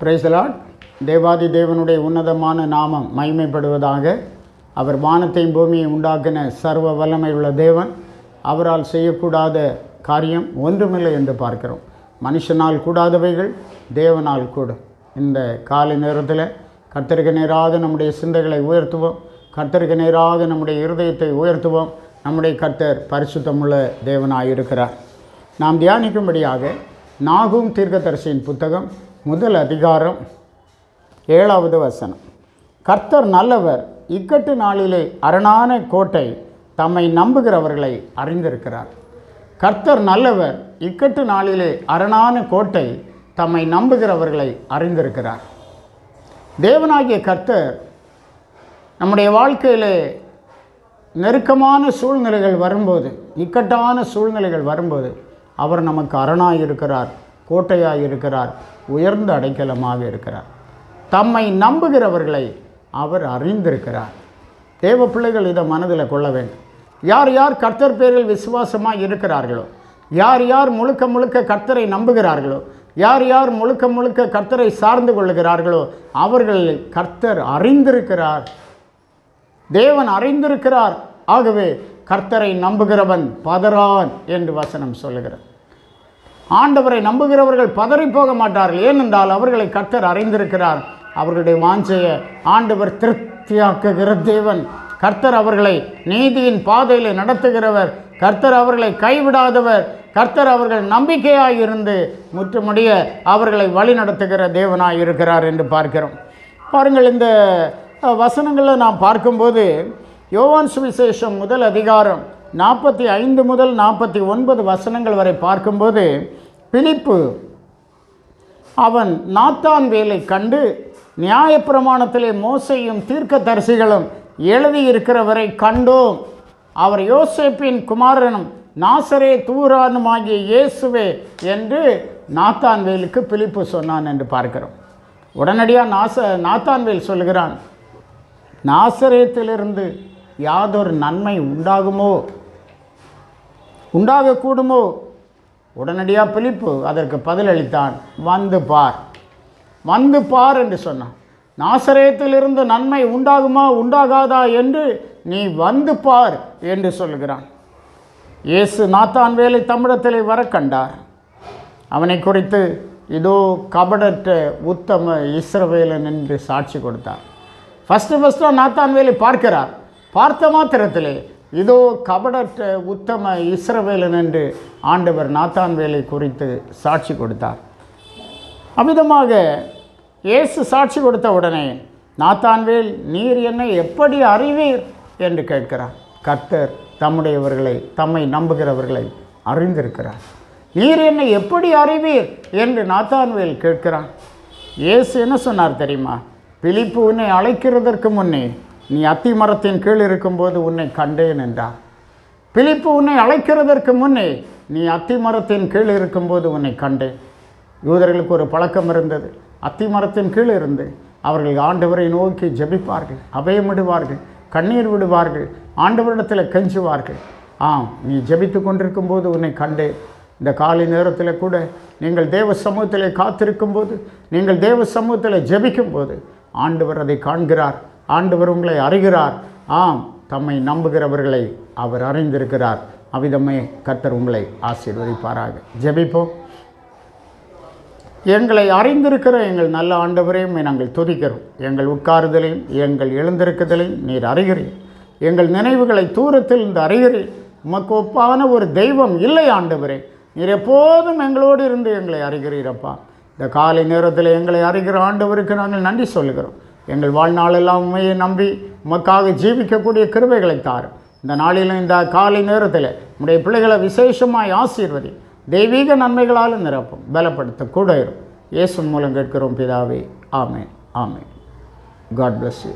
பிரேசலாட் தேவாதி தேவனுடைய உன்னதமான நாமம் மகிமைப்படுவதாக. அவர் வானத்தையும் பூமியை உண்டாக்கின சர்வ வல்லமை உள்ள தேவன். அவரால் செய்யக்கூடாத காரியம் ஒன்றுமில்லை என்று பார்க்கிறோம். மனுஷனால் கூடாதவைகள் தேவனால் கூடும் இந்த காலை நேரத்தில் கர்த்தருக்கு நேராக நம்முடைய சிந்தைகளை உயர்த்துவோம். கர்த்தருக்கு நேராக நம்முடைய இருதயத்தை உயர்த்துவோம். நம்முடைய கர்த்தர் பரிசுத்தமுள்ள தேவனாயிருக்கிறார். நாம் தியானிக்கும்படியாக நாகும் தீர்க்கதரிசியின் புத்தகம் முதல் அதிகாரம் ஏழாவது வசனம். கர்த்தர் நல்லவர் இக்கட்டு நாளிலே அரணான கோட்டை தம்மை நம்புகிறவர்களை அறிந்திருக்கிறார். கர்த்தர் நல்லவர் இக்கட்டு நாளிலே அரணான கோட்டை தம்மை நம்புகிறவர்களை அறிந்திருக்கிறார். தேவனாகிய கர்த்தர் நம்முடைய வாழ்க்கையிலே நெருக்கமான சூழ்நிலைகள் வரும்போது இக்கட்டான சூழ்நிலைகள் வரும்போது அவர் நமக்கு அரணாக இருக்கிறார் கோட்டையாக இருக்கிறார் உயர்ந்த அடைக்கலமாக இருக்கிறார். தம்மை நம்புகிறவர்களை அவர் அறிந்திருக்கிறார். தேவ பிள்ளைகள் இதை மனதில் கொள்ள வேண்டும். யார் யார் கர்த்தர் பேரில் விசுவாசமாக இருக்கிறார்களோ யார் யார் முழுக்க முழுக்க கர்த்தரை நம்புகிறார்களோ யார் யார் முழுக்க முழுக்க கர்த்தரை சார்ந்து கொள்ளுகிறார்களோ அவர்கள் கர்த்தர் அறிந்திருக்கிறார். தேவன் அறிந்திருக்கிறார். ஆகவே கர்த்தரை நம்புகிறவன் பதறான் என்று வசனம் சொல்லுகிறார் ஆண்டவரை நம்புகிறவர்கள் பதறி போக மாட்டார்கள். ஏனென்றால் அவர்களை கர்த்தர் அறிந்திருக்கிறார். அவர்களுடைய வாஞ்சையை ஆண்டவர் திருப்தியாக்குகிற தேவன். கர்த்தர் அவர்களை நீதியின் பாதையில் நடத்துகிறவர். கர்த்தர் அவர்களை கைவிடாதவர். கர்த்தர் அவர்கள் நம்பிக்கையாக இருந்து முற்றுமுடிய அவர்களை வழி நடத்துகிற தேவனாய் இருக்கிறார் என்று பார்க்கிறோம். பாருங்கள் இந்த வசனங்களை நாம் பார்க்கும்போது யோவான் சுவிசேஷம் முதல் அதிகாரம் நாற்பத்தி ஐந்து முதல் நாற்பத்தி ஒன்பது வசனங்கள் வரை பார்க்கும்போது பிலிப்பு அவன் நாத்தான் வேலை கண்டு நியாயப்பிரமாணத்திலே மோசையும் தீர்க்கதரிசிகளும் எழுதியிருக்கிறவரை கண்டோம். அவர் யோசேப்பின் குமாரனும் நாசரே தூரானுமாகிய இயேசுவே என்று நாத்தான்வேலுக்கு பிலிப்பு சொன்னான் என்று பார்க்கிறோம். உடனடியாக நாச நாத்தான்வேல் சொல்கிறான் நாசரேத்திலிருந்து யாதொரு நன்மை உண்டாகுமோ? உண்டாகக்கூடுமோ உடனடியாக பிலிப்பு அதற்கு பதிலளித்தான் வந்து பார். வந்து பார் என்று சொன்னான். நாசரேத்திலிருந்து நன்மை உண்டாகுமா உண்டாகாதா என்று நீ வந்து பார் என்று சொல்கிறான் இயேசு நாத்தான் வேலை தமிழத்திலே வர கண்டார். அவனை குறித்து இதோ கபடற்ற உத்தம இஸ்ரவேலன் என்று சாட்சி கொடுத்தார். ஃபஸ்ட்டு ஃபஸ்ட்டாக நாத்தான் வேலை பார்க்கிறார். பார்த்த மாத்திரத்திலே இதோ கபடற்ற உத்தம இஸ்ரவேலன் என்று ஆண்டவர் நாத்தான் வேலை குறித்து சாட்சி கொடுத்தார். அமிதமாக இயேசு சாட்சி கொடுத்த உடனே நாத்தான்வேல் நீர் என்னை எப்படி அறிவீர்? என்று கேட்கிறார். கர்த்தர் தம்முடையவர்களை தம்மை நம்புகிறவர்களை அறிந்திருக்கிறார். நீர் என்னை எப்படி அறிவீர்? என்று நாத்தான்வேல் கேட்கிறான். இயேசு என்ன சொன்னார் தெரியுமா? பிலிப்பு உன்னை அழைக்கிறதற்கு முன்னே நீ அத்தி மரத்தின் கீழ் இருக்கும்போது உன்னை கண்டேன் என்றார். பிலிப்பு உன்னை அழைக்கிறதற்கு முன்னே நீ அத்தி மரத்தின் கீழ் இருக்கும்போது உன்னை கண்டேன். யூதர்களுக்கு ஒரு பழக்கம் இருந்தது. அத்தி மரத்தின் கீழ் இருந்து அவர்கள் ஆண்டவரை நோக்கி ஜெபிப்பார்கள் அபயமிடுவார்கள் கண்ணீர் விடுவார்கள் ஆண்டவரிடத்தில் கெஞ்சுவார்கள். ஆம் நீ ஜெபித்து கொண்டிருக்கும் போது உன்னை கண்டேன். இந்த காலை நேரத்தில் கூட நீங்கள் தேவ சமூகத்தில் காத்திருக்கும் போது நீங்கள் தேவ சமூகத்தில் ஜபிக்கும் போது ஆண்டவர் அதை காண்கிறார். ஆண்டவர் உங்களை அறிகிறார். ஆம் தம்மை நம்புகிறவர்களை அவர் அறிந்திருக்கிறார். அவ்விதமே கர்த்தர் உங்களை ஆசீர்வதிப்பாராக. ஜெபிப்போம். எங்களை அறிந்திருக்கிற எங்கள் நல்ல ஆண்டவரையும் நாங்கள் துதிக்கிறோம். எங்கள் உட்காருதலையும் எங்கள் எழுந்திருக்குதலையும் நீர் அறிகிறீர். எங்கள் நினைவுகளை தூரத்தில் இருந்து அறிகிறீர். உமக்கு ஒப்பான ஒரு தெய்வம் இல்லை ஆண்டவரே. நீர் எப்போதும் எங்களோடு இருந்து எங்களை அறிகிறீரப்பா இந்த காலை நேரத்தில் எங்களை அறிகிற ஆண்டவருக்கு நாங்கள் நன்றி சொல்லுகிறோம். எங்கள் வாழ்நாளெல்லாம் உண்மையை நம்பி உமக்காக ஜீவிக்கக்கூடிய கிருபைகளை தாரும். இந்த நாளிலும் இந்த காலை நேரத்தில் உடைய பிள்ளைகளை விசேஷமாய் ஆசீர்வதி தெய்வீக நன்மைகளால் நிரப்பும் பலப்படுத்த கூட இருக்கும் இயேசு மூலம் கேட்கிறோம் பிதாவே. ஆமே ஆமே காட் பிளஸ் யூ